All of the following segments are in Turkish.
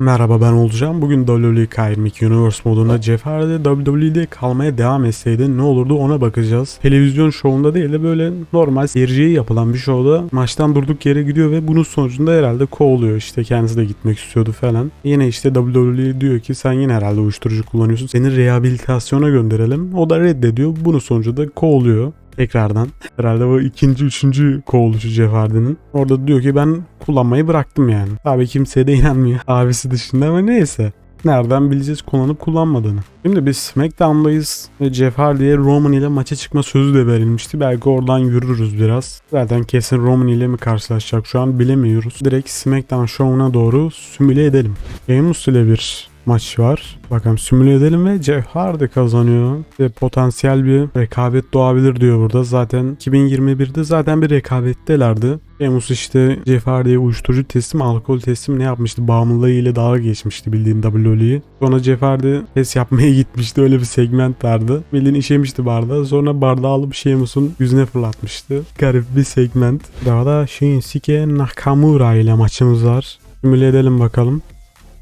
Merhaba ben olacağım. Bugün WWE K22 Universe modunda Jeff Hardy WWE'de kalmaya devam etseydi ne olurdu ona bakacağız. Televizyon şovunda değil de böyle normal seyirciye yapılan bir şovda maçtan durduk yere gidiyor ve bunun sonucunda herhalde kovuluyor. İşte kendisi de gitmek istiyordu falan. Yine işte WWE diyor ki sen yine herhalde uyuşturucu kullanıyorsun. Seni rehabilitasyona gönderelim. O da reddediyor. Bunun sonucu da kovuluyor tekrardan. Herhalde bu ikinci, üçüncü kovuluşu Jeff Hardy'nin. Orada diyor ki ben kullanmayı bıraktım yani. Tabii kimseye de inanmıyor. Abisi dışında ama neyse. Nereden bileceğiz kullanıp kullanmadığını. Şimdi biz SmackDown'dayız ve Jeff Hardy'ye Roman ile maça çıkma sözü de verilmişti. Belki oradan yürürüz biraz. Zaten kesin Roman ile mi karşılaşacak şu an bilemiyoruz. Direkt SmackDown şovuna doğru simüle edelim. Sheamus ile bir maç var. Bakalım simüle edelim ve Jeff Hardy kazanıyor. Ve potansiyel bir rekabet doğabilir diyor burada. Zaten 2021'de zaten bir rekabettelerdi. Sheamus işte Jeff Hardy'ye uyuşturucu teslim, alkol teslim ne yapmıştı? Bağımlılığı ile dalga geçmişti bildiğin WWE'yi. Sonra Jeff Hardy test yapmaya gitmişti. Öyle bir segment vardı. Bildiğin işemişti bardağı. Sonra bardağı alıp Sheamus'un yüzüne fırlatmıştı. Garip bir segment. Daha da Shinsuke Nakamura ile maçımız var. Simüle edelim bakalım.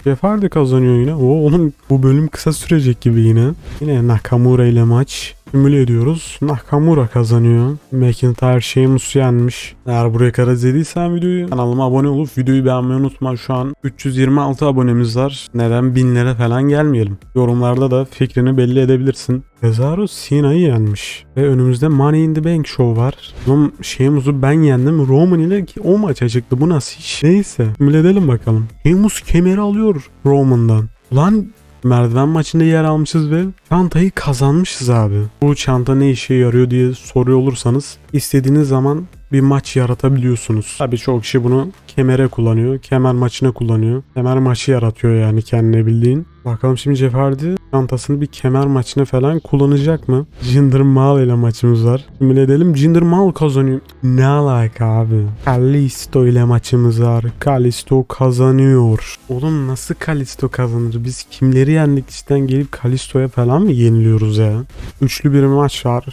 Jeff Hardy kazanıyor yine. O onun bu bölüm kısa sürecek gibi yine. Yine Nakamura ile maç. Simüle ediyoruz. Nakamura kazanıyor. McIntyre Sheamus yenmiş. Eğer buraya kadar izlediysen videoyu kanalıma abone olup videoyu beğenmeyi unutma. Şu an 326 abonemiz var. Neden binlere falan gelmeyelim. Yorumlarda da fikrini belli edebilirsin. Cesaro Sina'yı yenmiş. Ve önümüzde Money in the Bank Show var. Oğlum Sheamus'u ben yendim. Roman ile o maça çıktı. Bu nasıl iş? Neyse. Simüle edelim bakalım. Sheamus kemeri alıyor Roman'dan. Ulan merdiven maçında yer almışız ve çantayı kazanmışız abi. Bu çanta ne işe yarıyor diye soruyor olursanız istediğiniz zaman bir maç yaratabiliyorsunuz. Tabii çok kişi bunu kemere kullanıyor. Kemer maçına kullanıyor. Kemer maçı yaratıyor yani kendine bildiğin. Bakalım şimdi Hardy çantasını bir kemer maçına falan kullanacak mı? Jinder Mahal ile maçımız var. Simüle edelim. Jinder Mahal kazanıyor. Ne alaka abi? Kalisto ile maçımız var. Kalisto kazanıyor. Oğlum nasıl Kalisto kazanır? Biz kimleri yendik işten gelip Kalisto'ya falan mı yeniliyoruz ya? Üçlü bir maç var.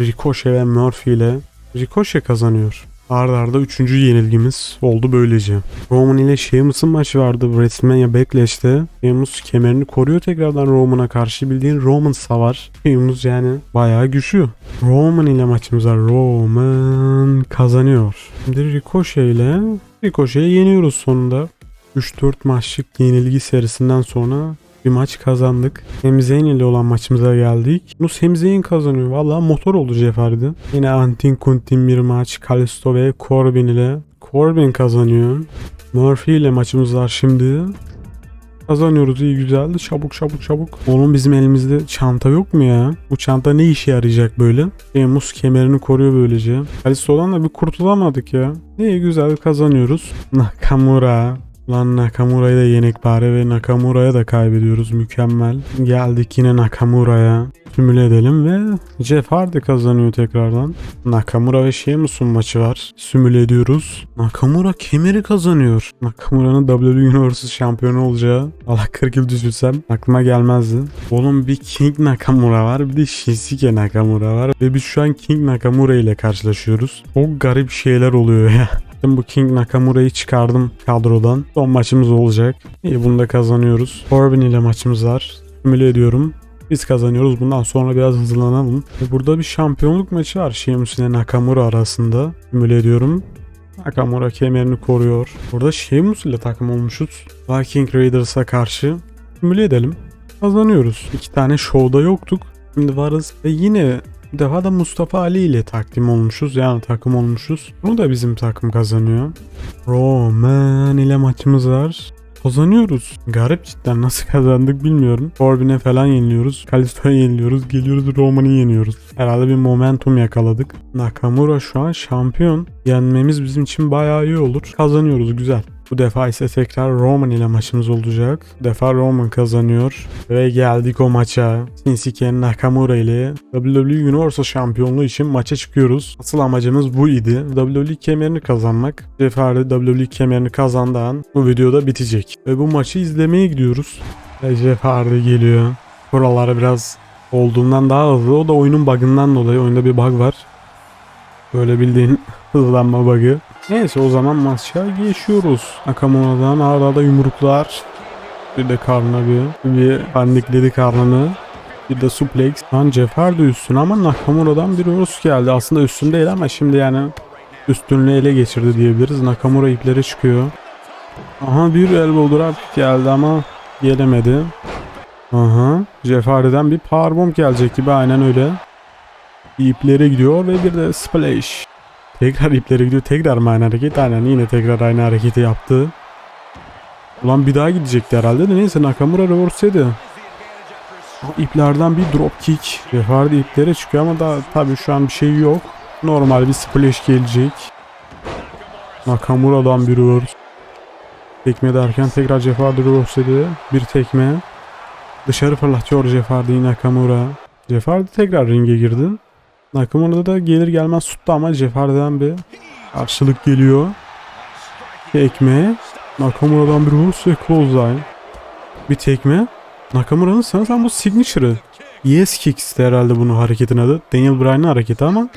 Ricochet ve Murphy ile Ricochet kazanıyor. Arda arda üçüncü yenilgimiz oldu böylece. Roman ile Sheamus'un maçı vardı WrestleMania Backlash'te. Sheamus kemerini koruyor tekrardan Roman'a karşı bildiğin Roman savar. Sheamus yani bayağı güçlü. Roman ile maçımız var. Roman kazanıyor. Şimdi Ricochet ile Ricochet'i yeniyoruz sonunda. 3-4 maçlık yenilgi serisinden sonra bir maç kazandık. Sami Zayn ile olan maçımıza geldik. Sami Zayn kazanıyor. Valla motor oldu Jeff Hardy. Yine Antin Kuntin bir maç. Kalisto ve Corbin ile. Corbin kazanıyor. Murphy ile maçımız var şimdi. Kazanıyoruz iyi güzeldi. Çabuk çabuk çabuk. Oğlum bizim elimizde çanta yok mu ya? Bu çanta ne işe yarayacak böyle? Sheamus kemerini koruyor böylece. Kalisto'dan da bir kurtulamadık ya. İyi güzel kazanıyoruz. Nakamura. Lan Nakamura'yı da yenik bari ve Nakamura'ya da kaybediyoruz. Mükemmel. Geldik yine Nakamura'ya. Simüle edelim ve Jeff Hardy kazanıyor tekrardan. Nakamura ve Sheamus'un maçı var. Simüle ediyoruz. Nakamura kemeri kazanıyor. Nakamura'nın WWE Universe şampiyonu olacağı. Allah 40 yıl düşünsem aklıma gelmezdi. Oğlum bir King Nakamura var bir de Shinsuke Nakamura var. Ve biz şu an King Nakamura ile karşılaşıyoruz. Çok garip şeyler oluyor ya. Ben bu King Nakamura'yı çıkardım kadrodan. Son maçımız olacak. İyi bunu da kazanıyoruz. Corbin ile maçımız var. Simüle ediyorum. Biz kazanıyoruz. Bundan sonra biraz hızlanalım. Burada bir şampiyonluk maçı var. Sheamus ile Nakamura arasında. Simüle ediyorum. Nakamura kemerini koruyor. Burada Sheamus ile takım olmuşuz. Viking Raiders'a karşı. Simüle edelim. Kazanıyoruz. İki tane show'da yoktuk. Şimdi varız. Ve yine defa da Mustafa Ali ile takdim olmuşuz. Yani takım olmuşuz. Bunu da bizim takım kazanıyor. Roman ile maçımız var. Kazanıyoruz. Garip cidden nasıl kazandık bilmiyorum. Corbin'e falan yeniliyoruz. Kalisto'ya yeniliyoruz. Geliyoruz Roman'ı yeniyoruz. Herhalde bir momentum yakaladık. Nakamura şu an şampiyon. Yenmemiz bizim için bayağı iyi olur. Kazanıyoruz güzel. Bu defa ise tekrar Roman ile maçımız olacak. Bu defa Roman kazanıyor. Ve geldik o maça. Shinsuke Nakamura ile WWE Universal Şampiyonluğu için maça çıkıyoruz. Asıl amacımız bu idi. WWE kemerini kazanmak. Jeff Hardy WWE kemerini kazandığı an bu videoda bitecek. Ve bu maçı izlemeye gidiyoruz. Ve Jeff Hardy geliyor. Buralara biraz olduğundan daha hızlı. O da oyunun bug'ından dolayı. Oyunda bir bug var. Böyle bildiğin hızlanma bug'ı. Neyse o zaman maça geçiyoruz. Nakamura'dan arada yumruklar. Bir de karnına bir, bir panikledi karnını. Bir de suplex. Lan Jeff Hardy üstüne ama Nakamura'dan bir Rus geldi. Aslında üstün değil ama şimdi yani üstünlüğü ele geçirdi diyebiliriz. Nakamura ipleri çıkıyor. Aha bir elbow drop geldi ama gelemedi. Aha. Jeff Hardy'den bir powerbomb gelecek gibi aynen öyle. İplere gidiyor ve bir de splash. Tekrar iplere gidiyor. Tekrar mı aynı hareket? Aynen yine tekrar aynı hareketi yaptı. Ulan bir daha gidecekti herhalde de neyse Nakamura reverse'ydi. İplerden bir drop kick. Hardy iplere çıkıyor ama daha tabii şu an bir şey yok. Normal bir splash gelecek. Nakamura'dan bir reverse. Tekme derken tekrar Jeff Hardy reverse'ledi. Bir tekme. Dışarı fırlatıyor Jeff Hardy'yi Nakamura. Jeff Hardy tekrar ringe girdi. Nakamura da gelir gelmez tuttu ama Jeff Hardy'den bir karşılık geliyor. Tekme. Nakamura'dan bir vuruş ve clothesline. Bir tekme. Nakamura'nın sanırsam bu signature'ı. Yes Kicks herhalde bunun hareketin adı. Daniel Bryan'ın hareketi ama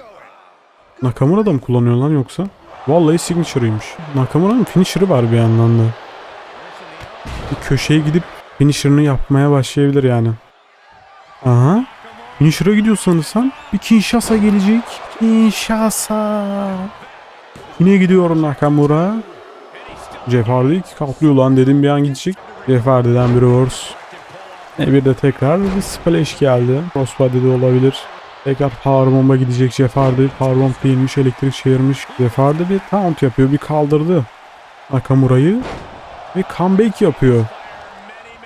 Nakamura da mı kullanıyor lan yoksa? Vallahi signature'ıymış. Nakamura'nın finisher'ı var bir yandan da. Bir köşeye gidip finisher'ını yapmaya başlayabilir yani. Aha. Finisher'a gidiyor sanırsam. Bir Kinshasa gelecek. Kinshasa. Yine gidiyor Nakamura. Jeff Hardy kaplıyor lan dedim bir an gidecek. Jeff Hardy'den bir reverse. E bir de tekrar bir splash geldi. Crossbody'de olabilir. Tekrar powerbomba gidecek Jeff Hardy. Powerbomb değilmiş elektrik çevirmiş. Jeff Hardy bir taunt yapıyor. Bir kaldırdı. Nakamura'yı. Ve comeback yapıyor.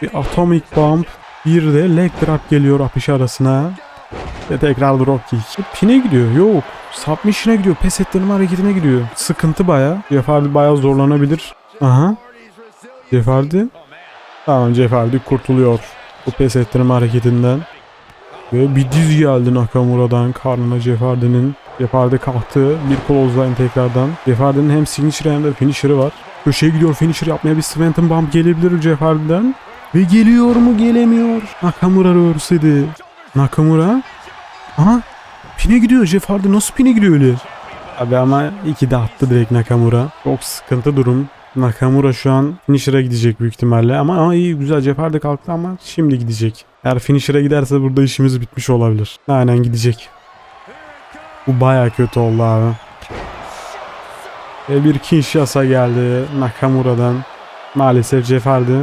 Bir atomic bomb. Bir de leg drop geliyor apış arasına. Ve tekrar drop kick. Pine gidiyor. Yok. Submission'a gidiyor. Pes ettirme hareketine gidiyor. Sıkıntı baya. Jeff Hardy baya zorlanabilir. Aha. Jeff Hardy. Tamam Jeff Hardy kurtuluyor. Bu pes ettirme hareketinden. Ve bir diz geldi Nakamura'dan karnına. Jeff Hardy kalktı. Bir clothesline tekrardan. Jeff Hardy'nin hem signature hem de finisher'ı var. Köşeye gidiyor finisher yapmaya bir Sventon Bomb gelebilir Jeff Hardy'den. Ve geliyor mu gelemiyor. Nakamura rörsedi. Nakamura. Aha. Pine gidiyor Jeff Hardy nasıl pine gidiyor öyle? Abi ama iki de attı direkt Nakamura. Çok sıkıntı durum. Nakamura şu an finisher'a gidecek büyük ihtimalle ama, ama iyi güzel Jeff Hardy kalktı ama şimdi gidecek. Eğer finisher'a giderse burada işimiz bitmiş olabilir. Aynen gidecek. Bu baya kötü oldu abi. Ve bir Kinshasa geldi Nakamura'dan. Maalesef Jeff Hardy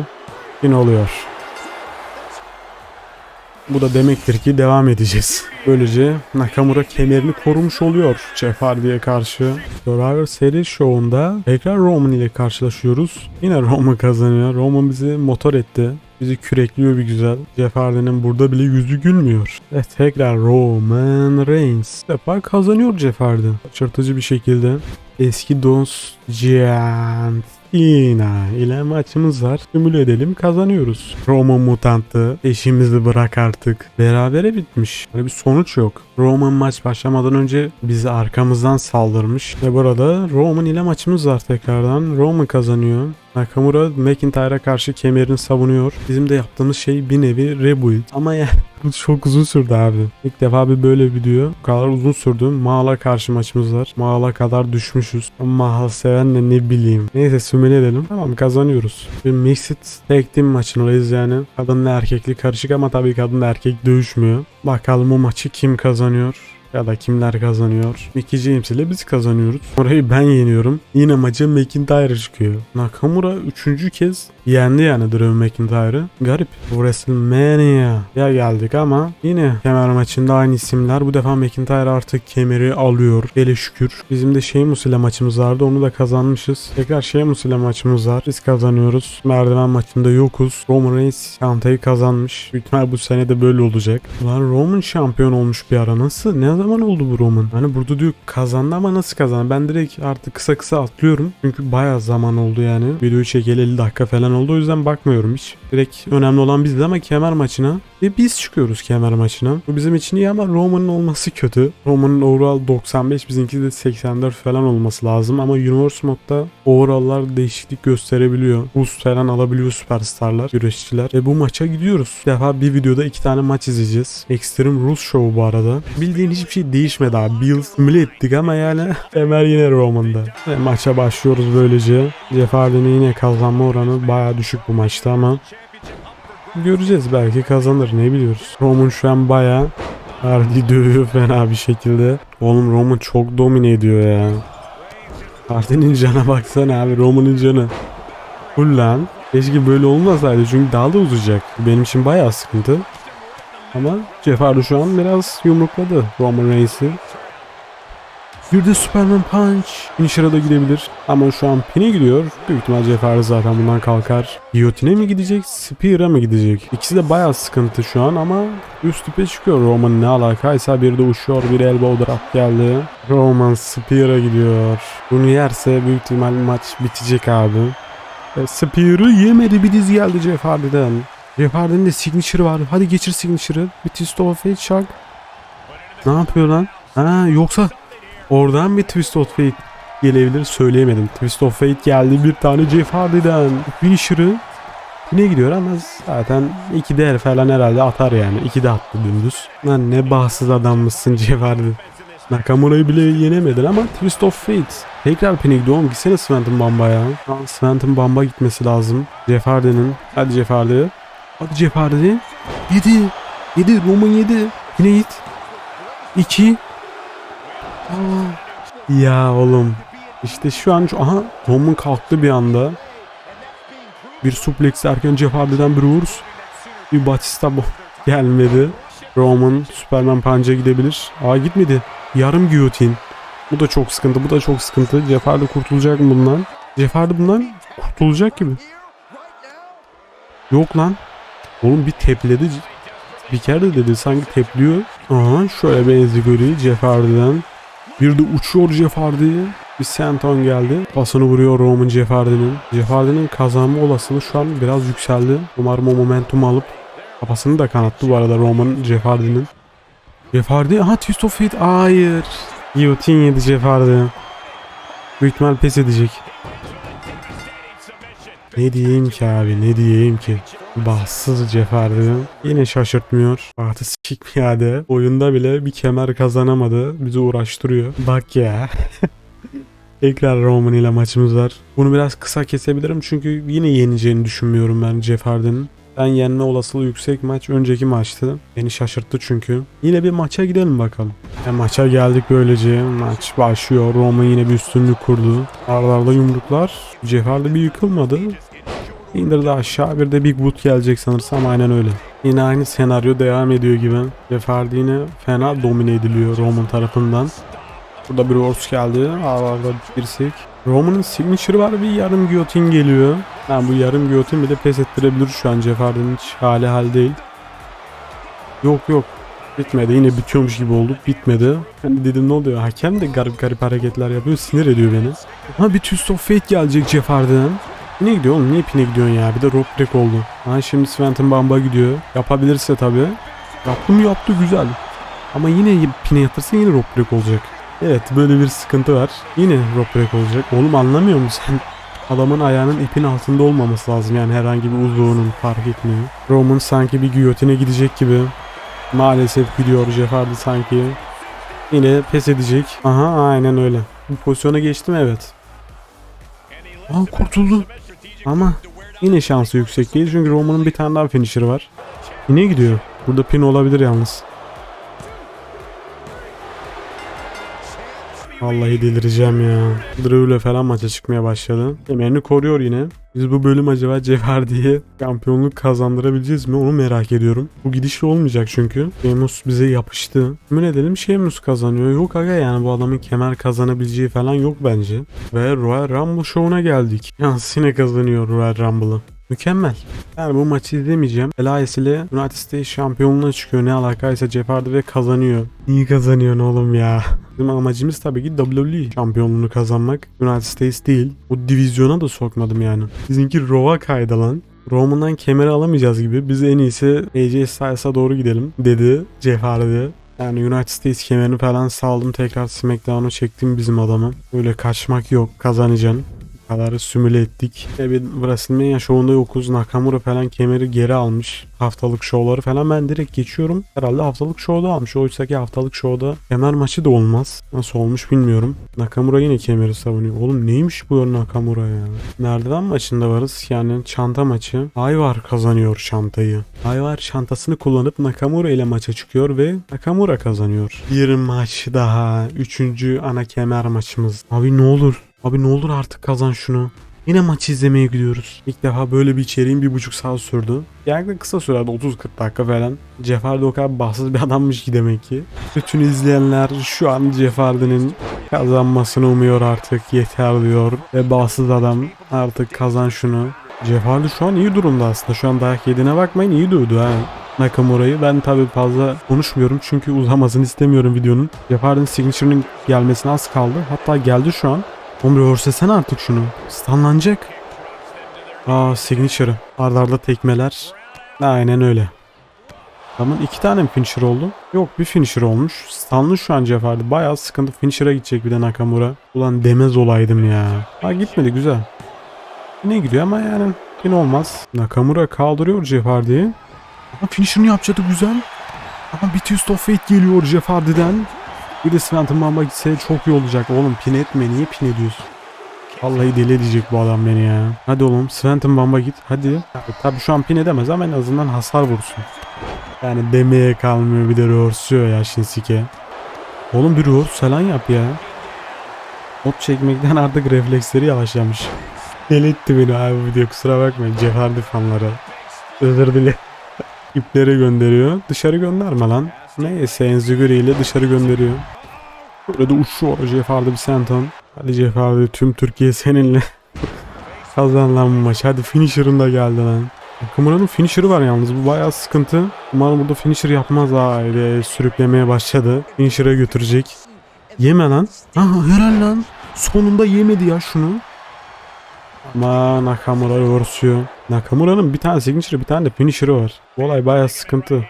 yine oluyor. Bu da demektir ki devam edeceğiz. Böylece Nakamura kemerini korumuş oluyor Jeff Hardy'ye karşı. Survivor Series Show'unda tekrar Roman ile karşılaşıyoruz. Yine Roman kazanıyor. Roman bizi motor etti. Bizi kürekliyor bir güzel. Jeff Hardy'nin burada bile yüzü gülmüyor. Ve tekrar Roman Reigns. Bu defa kazanıyor Jeff Hardy. Şaşırtıcı bir şekilde. Eski Dons Giant Cena ile maçımız var. Simüle edelim kazanıyoruz. Roman mutantı eşimizi bırak artık. Berabere bitmiş. Böyle bir sonuç yok. Roman maç başlamadan önce bizi arkamızdan saldırmış. Ve burada Roman ile maçımız var tekrardan. Roman kazanıyor. Nakamura McIntyre'a karşı kemerini savunuyor. Bizim de yaptığımız şey bir nevi rebuild. Ama yani bu çok uzun sürdü abi. İlk defa bir böyle video bu kadar uzun sürdü. Mağla karşı maçımız var. Mağla kadar düşmüşüz. Mahal seven de ne bileyim. Neyse sümele edelim. Tamam kazanıyoruz. Bir mixed tag team maçındayız yani. Kadınla erkekli karışık ama tabii kadınla erkek dövüşmüyor. Bakalım bu maçı kim kazanıyor? Ya da kimler kazanıyor? Mickey James ile biz kazanıyoruz. Orayı ben yeniyorum. Yine maça McIntyre çıkıyor. Nakamura üçüncü kez yendi yani Drew McIntyre'ı. Garip. Bu WrestleMania ya geldik ama yine kemer maçında aynı isimler. Bu defa McIntyre artık kemeri alıyor. Hele şükür. Bizim de Sheamus ile maçımız vardı. Onu da kazanmışız. Tekrar Sheamus ile maçımız var. Biz kazanıyoruz. Merdiven maçında yokuz. Roman Reigns çantayı kazanmış. Büyük bu sene de böyle olacak. Ulan Roman şampiyon olmuş bir ara. Nasıl? Ne zaman oldu bu Roman? Hani burada diyor kazandı ama nasıl kazandı? Ben direkt artık kısa kısa atlıyorum. Çünkü bayağı zaman oldu yani. Videoyu çekeli 50 dakika falan oldu. O yüzden bakmıyorum hiç. Direkt önemli olan bizde ama kemer maçına. Ve biz çıkıyoruz kemer maçına. Bu bizim için iyi ama Roman'ın olması kötü. Roman'ın overall 95 bizimki de 84 falan olması lazım. Ama Universe modda overall'lar değişiklik gösterebiliyor. Boost falan alabiliyor süperstarlar, güreşçiler. Ve bu maça gidiyoruz. Bir defa bir videoda iki tane maç izleyeceğiz. Extreme Rules Show bu arada. Bildiğin hiçbir şey değişmedi abi. Bills simüle ettik ama yani kemer yine Roman'da. Ve maça başlıyoruz böylece. Jeff yine kazanma oranı bayağı düşük bu maçta ama göreceğiz. Belki kazanır ne biliyoruz. Roman şu an baya Hardy dövüyor fena bir şekilde. Oğlum Roman çok domine ediyor ya. Hardy'nin cana baksana abi Roman'ın canı. Full. Keşke böyle olmasaydı çünkü daha da uzayacak. Benim için bayağı sıkıntı. Ama Jeff Hardy şu an biraz yumrukladı Roman Reigns'i. Bir de Superman Punch. Finisher'a da gidebilir. Ama şu an pin'e gidiyor. Büyük ihtimal Jeff Hardy zaten bundan kalkar. Guillotine mi gidecek? Spear'a mı gidecek? İkisi de bayağı sıkıntı şu an ama üst tipe çıkıyor Roman ne alakaysa. Bir de uçuyor. Bir elbow drop geldi. Roman Spear'a gidiyor. Bunu yerse büyük ihtimal maç bitecek abi. Ve Spear'ı yemedi bir diz geldi Jeff Hardy'den. Jeff Hardy'nin de signature var. Hadi geçir signature'ı. Bir twist of fate şak. Ne yapıyor lan? Ha yoksa oradan bir twist of fate gelebilir söyleyemedim. Twist of fate geldi bir tane Jeff Hardy'den. Finisher'ı yine gidiyor ama zaten iki der falan herhalde atar yani. İki de attı dümdüz. Lan ne bahtsız adammışsın Jeff Hardy. Nakamura'yı bile yenemedin ama Twist of Fate. Tekrar gidiyor oğlum. Gitsene Sventon Bamba'ya. Sventon Bamba gitmesi lazım. Jeff Hardy'nin. Hadi Jeff Hardy. Hadi Jeff Hardy. 7. 7. Roman 7. Yine git. 2. Ya oğlum. İşte şu an aha Roman kalktı bir anda. Bir suplex erken Jeff Hardy'den bir vurus. Bir Batista gelmedi. Roman Superman Punch'a gidebilir. Aa gitmedi. Yarım giyotin. Bu da çok sıkıntı. Bu da çok sıkıntı. Jeff Hardy kurtulacak mı bundan? Jeff Hardy bundan kurtulacak gibi. Yok lan. Oğlum bir tepledi. Bir kere de dedi sanki tepliyor. Aha şöyle benzi görüyor Jeff Hardy'den. Bir de uçuyor Hardy. Bir senton geldi. Pasını vuruyor Roman. Jeff Hardy'nin kazanma olasılığı şu an biraz yükseldi. Umarım o momentum alıp kafasını da kanattı bu arada Roman. Jeff Hardy. Aha Twist of Fate. Hayır. Guillotine yedi Jeff Hardy. Büyük ihtimal pes edecek. Ne diyeyim ki abi ne diyeyim ki. Bahtsız Hardy. Yine şaşırtmıyor. Bahtı sikik piyade. Oyunda bile bir kemer kazanamadı. Bizi uğraştırıyor. Bak ya. Tekrar Roman ile maçımız var. Bunu biraz kısa kesebilirim çünkü yine yeneceğini düşünmüyorum ben Jeff. Ben yenme olasılığı yüksek maç önceki maçtı. Beni şaşırttı çünkü. Yine bir maça gidelim bakalım. E, maça geldik böylece. Maç başlıyor. Roman yine bir üstünlük kurdu. Aralarda yumruklar. Hardy bir yıkılmadı. İndirdi aşağı bir de Big Boot gelecek sanırsam aynen öyle. Yine aynı senaryo devam ediyor gibi. Hardy yine fena domine ediliyor Roman tarafından. Burada bir Ors geldi. Aralarda dirsek. Roman'ın signature var bir yarım giyotin geliyor. Ha, bu yarım giyotin bir de pes ettirebilir şu an Jeff Hardy'nin hiç hali hal değil. Yok yok. Bitmedi. Yine bitiyormuş gibi olduk. Bitmedi. De dedim ne oluyor? Hakem de garip garip hareketler yapıyor. Sinir ediyor beni. Ha bir Twist of Fate gelecek Jeff Hardy'den. Pine gidiyor oğlum. Niye pine gidiyorsun ya? Bir de rope break oldu. Ha şimdi Sventon Bamba gidiyor. Yapabilirse tabii. Yaptı mı yaptı güzel. Ama yine pine yatırsa yine rope break olacak. Evet böyle bir sıkıntı var. Yine rope break olacak. Oğlum anlamıyor musun? Adamın ayağının ipin altında olmaması lazım yani herhangi bir uzvunun fark etmiyor. Roman sanki bir giyotine gidecek gibi. Maalesef gidiyor Jeff sanki. Yine pes edecek. Aha aynen öyle. Bu pozisyona geçtim evet. Aa kurtuldu. Ama yine şansı yüksek değil çünkü Roman'ın bir tane daha finisher'ı var. Yine gidiyor. Burada pin olabilir yalnız. Vallahi delireceğim ya. Drew falan maça çıkmaya başladı. Kemerini koruyor yine. Biz bu bölüm acaba Jeff Hardy'ye şampiyonluk kazandırabileceğiz mi onu merak ediyorum. Bu gidişle olmayacak çünkü. Sheamus bize yapıştı. Emin edelim Sheamus kazanıyor. Yok aga yani bu adamın kemer kazanabileceği falan yok bence. Ve Royal Rumble show'una geldik. Yalnız yine kazanıyor Royal Rumble'ı. Mükemmel. Yani bu maçı izlemeyeceğim. Elias ile United States şampiyonluğuna çıkıyor. Ne alakaysa Jeff Hardy ve kazanıyor. İyi kazanıyorsun oğlum ya. Bizim amacımız tabii ki WWE şampiyonluğunu kazanmak. United States değil. Bu divizyona da sokmadım yani. Sizinki Raw'a kaydı lan. Roman'dan kemeri alamayacağız gibi. Biz en iyisi AJ Styles'a doğru gidelim dedi Jeff Hardy. Yani United States kemerini falan saldım tekrar SmackDown'a çektim bizim adamı. Öyle kaçmak yok kazanacaksın. Kadar simüle ettik. E bir WrestleMania şovunda yokuz. Nakamura falan kemeri geri almış. Haftalık şovları falan ben direkt geçiyorum. Herhalde haftalık şovda almış. Oysa ki haftalık şovda kemer maçı da olmaz. Nasıl olmuş bilmiyorum. Nakamura yine kemeri savunuyor. Oğlum neymiş bu Nakamura ya? Merdiven maçında varız. Yani çanta maçı. Ayvar kazanıyor çantayı. Ayvar çantasını kullanıp Nakamura ile maça çıkıyor ve Nakamura kazanıyor. Bir maç daha. Üçüncü ana kemer maçımız. Abi ne olur. Abi ne olur artık kazan şunu. Yine maç izlemeye gidiyoruz. İlk defa böyle bir içeriğin bir buçuk saat sürdü. Genellikle kısa sürede 30-40 dakika falan. Cefardi o kadar bahtsız bir adammış ki demek ki. Bütün izleyenler şu an Cefardi'nin kazanmasını umuyor artık. Yeter diyor. Ve bahtsız adam artık kazan şunu. Cefardi şu an iyi durumda aslında. Şu an dayak yediğine bakmayın iyi dövdü ha. Nakamura'yı. Ben tabii fazla konuşmuyorum çünkü uzamasını istemiyorum videonun. Cefardi'nin signature'ının gelmesine az kaldı. Hatta geldi şu an. Oğlum reversesene artık şunu. Stunlanacak. Aa signature'ı. Arda arda tekmeler. Aynen öyle. Tamam iki tane mi finisher oldu? Yok bir finisher olmuş. Stunlı şu an Hardy. Bayağı sıkıntı. Finisher'a gidecek bir de Nakamura. Ulan demez olaydım ya. Ha gitmedi güzel. Yine gidiyor ama yani yine olmaz. Nakamura kaldırıyor Jeff Hardy'yi. Ama finisher'ını yapacaktı güzel. Ama bir twist of fate geliyor Jeff Hardy'den. Bir de Sventon Mamba gitse çok iyi olacak. Oğlum pin etme. Niye pin ediyorsun? Vallahi deli edecek bu adam beni ya. Hadi oğlum Sventon Bamba git. Hadi. Tabi şu an pin edemez ama en azından hasar vursun. Yani demeye kalmıyor bir de reverse'üyor ya Shinsuke. Oğlum bir reverse falan yap ya. Ot çekmekten artık refleksleri yavaşlamış. Deli beni abi bu video kusura bakmayın Jeff Hardy fanları. Özür dilerim. İpleri gönderiyor. Dışarı gönderme lan. Neyse Enziguri ile dışarı gönderiyor. De uçuyor Jeff bir senton. Hadi Jeff tüm Türkiye seninle. Kazan lan bu maç. Hadi finisher'ın da geldi lan. Nakamura'nın finisher'ı var yalnız. Bu bayağı sıkıntı. Umarım burada finisher yapmaz. Haydi sürüklemeye başladı. Finisher'a götürecek. Yeme lan. Ha helal lan. Sonunda yemedi ya şunu. Ama Nakamura yorusuyor. Nakamura'nın bir tane signature bir tane de finisher'ı var. Bu olay bayağı sıkıntı.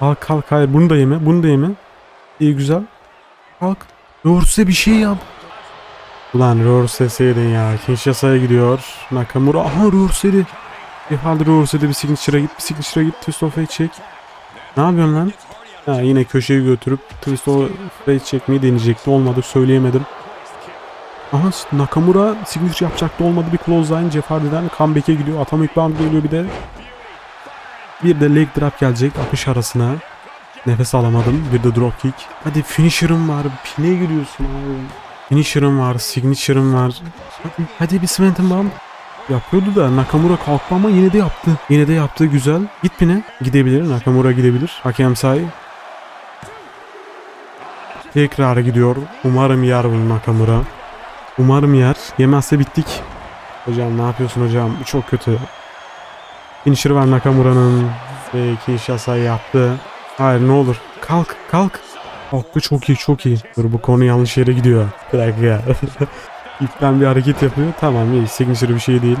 Kalk kalk hayır bunu da yeme bunu da yeme. İyi güzel. Kalk. Rorse bir şey yap. Ulan Rorse'seydin ya. Kinshasa'ya gidiyor. Nakamura. Aha Rorse'di. Bir halde Rorse'de bir signature'a git. Bir signature'a git. Twist of çek. Ne yapıyorsun lan? Ha, yine köşeyi götürüp Twist of çekmeyi deneyecekti. Olmadı söyleyemedim. Aha Nakamura signature yapacaktı olmadı bir clothesline Jeff Hardy'den comeback'e gidiyor. Atomic Bomb geliyor bir de. Bir de leg drop gelecek akış arasına. Nefes alamadım. Bir de drop kick. Hadi finisher'ım var. Pine giriyorsun abi. Finisher'ım var. Signature'ım var. Hadi, hadi bir Sventon Bomb. Yapıyordu da Nakamura kalktı ama yine de yaptı. Yine de yaptı güzel. Git pine. Gidebilir. Nakamura gidebilir. Hakem say. Tekrar gidiyor. Umarım yer bunu Nakamura. Umarım yer. Yemezse bittik. Hocam ne yapıyorsun hocam? Bu çok kötü. Finisher var Nakamura'nın. Ve Kinshasa yaptı. Hayır ne olur. Kalk kalk. Kalktı çok iyi çok iyi. Dur bu konu yanlış yere gidiyor. Bir dakika. İpten bir hareket yapıyor. Tamam iyi. Signature bir şey değil.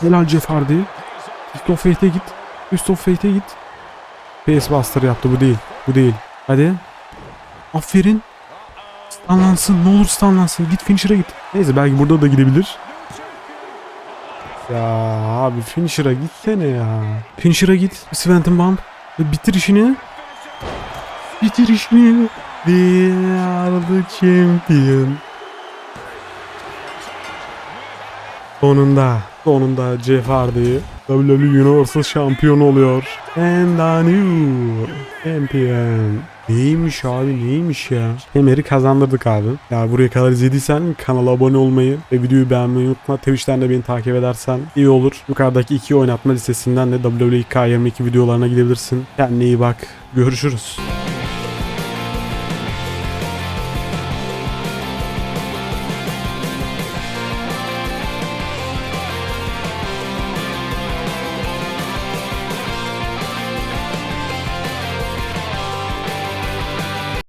Helal Jeff Hardy. Fist of Fate'e git. Fist of Fate'e git. Pace Buster yaptı bu değil. Bu değil. Hadi. Aferin. Stunlansın. Ne olur stunlansın. Git finisher'a git. Neyse belki burada da gidebilir. Ya abi finisher'a gitsene ya. Finisher'a git. Sventon Bomb. Ve Bitir işini. Bitir işini. We are the champion. Sonunda. Sonunda Jeff Hardy WWE Universal şampiyon oluyor. And a new champion. Neymiş abi neymiş ya. Kemer'i kazandırdık abi. Ya buraya kadar izlediysen kanala abone olmayı ve videoyu beğenmeyi unutma. Twitch'ten de beni takip edersen iyi olur. Yukarıdaki iki oynatma listesinden de WWE K22 videolarına gidebilirsin. Kendine iyi bak. Görüşürüz.